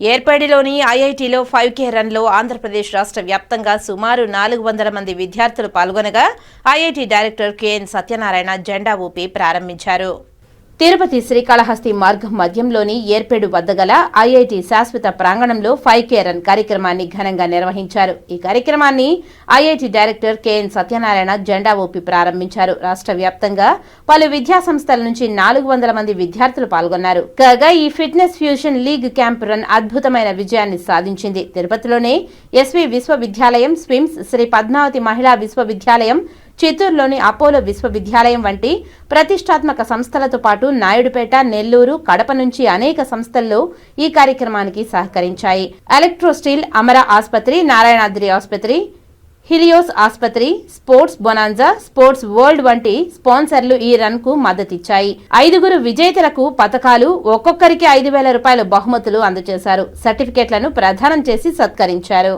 ఏర్పేడిలోని ఐఐటిలో ఫైవ్ కే రన్లో ఆంధ్రప్రదేశ్ రాష్ట్ర వ్యాప్తంగా సుమారు నాలుగు వందల మంది విద్యార్థులు పాల్గొనగా ఐఐటి డైరెక్టర్ కెఎన్ సత్యనారాయణ జెండా ఊపి ప్రారంభించారు. తిరుపతి శ్రీకాళహస్తి మార్గం మధ్యంలోని ఏర్పేడు వద్ద గల ఐఐటి శాశ్వత ప్రాంగణంలో ఫైవ్ కే రన్ కార్యక్రమాన్ని ఘనంగా నిర్వహించారు. ఈ కార్యక్రమాన్ని ఐఐటి డైరెక్టర్ కెఎన్ సత్యనారాయణ జెండా ఊపి ప్రారంభించారు. రాష్ట్ర వ్యాప్తంగా పలు విద్యా సంస్థల నుంచి నాలుగు వందల మంది విద్యార్థులు పాల్గొన్నారు. కాగా ఈ fitness fusion league camp run అద్భుతమైన విజయాన్ని సాధించింది. తిరుపతిలోనే ఎస్వి విశ్వవిద్యాలయం స్విమ్స్ శ్రీ పద్మావతి మహిళా విశ్వవిద్యాలయం చిత్తూరులోని అపోలో విశ్వవిద్యాలయం వంటి ప్రతిష్టాత్మక సంస్థలతో పాటు నాయుడుపేట నెల్లూరు కడప నుంచి అనేక సంస్థల్లో ఈ కార్యక్రమానికి సహకరించాయి. ఎలక్ట్రోస్టీల్ అమర ఆసుపత్రి నారాయణాద్రి ఆసుపత్రి హిలియోస్ ఆసుపత్రి స్పోర్ట్స్ బొనాన్జా స్పోర్ట్స్ వరల్డ్ వంటి స్పాన్సర్లు ఈ రన్కు మద్దతిచ్చాయి. ఐదుగురు విజేతలకు పథకాలు ఒక్కొక్కరికి ఐదు వేల రూపాయల బహుమతులు అందజేశారు. సర్టిఫికెట్లను ప్రదానం చేసి సత్కరించారు.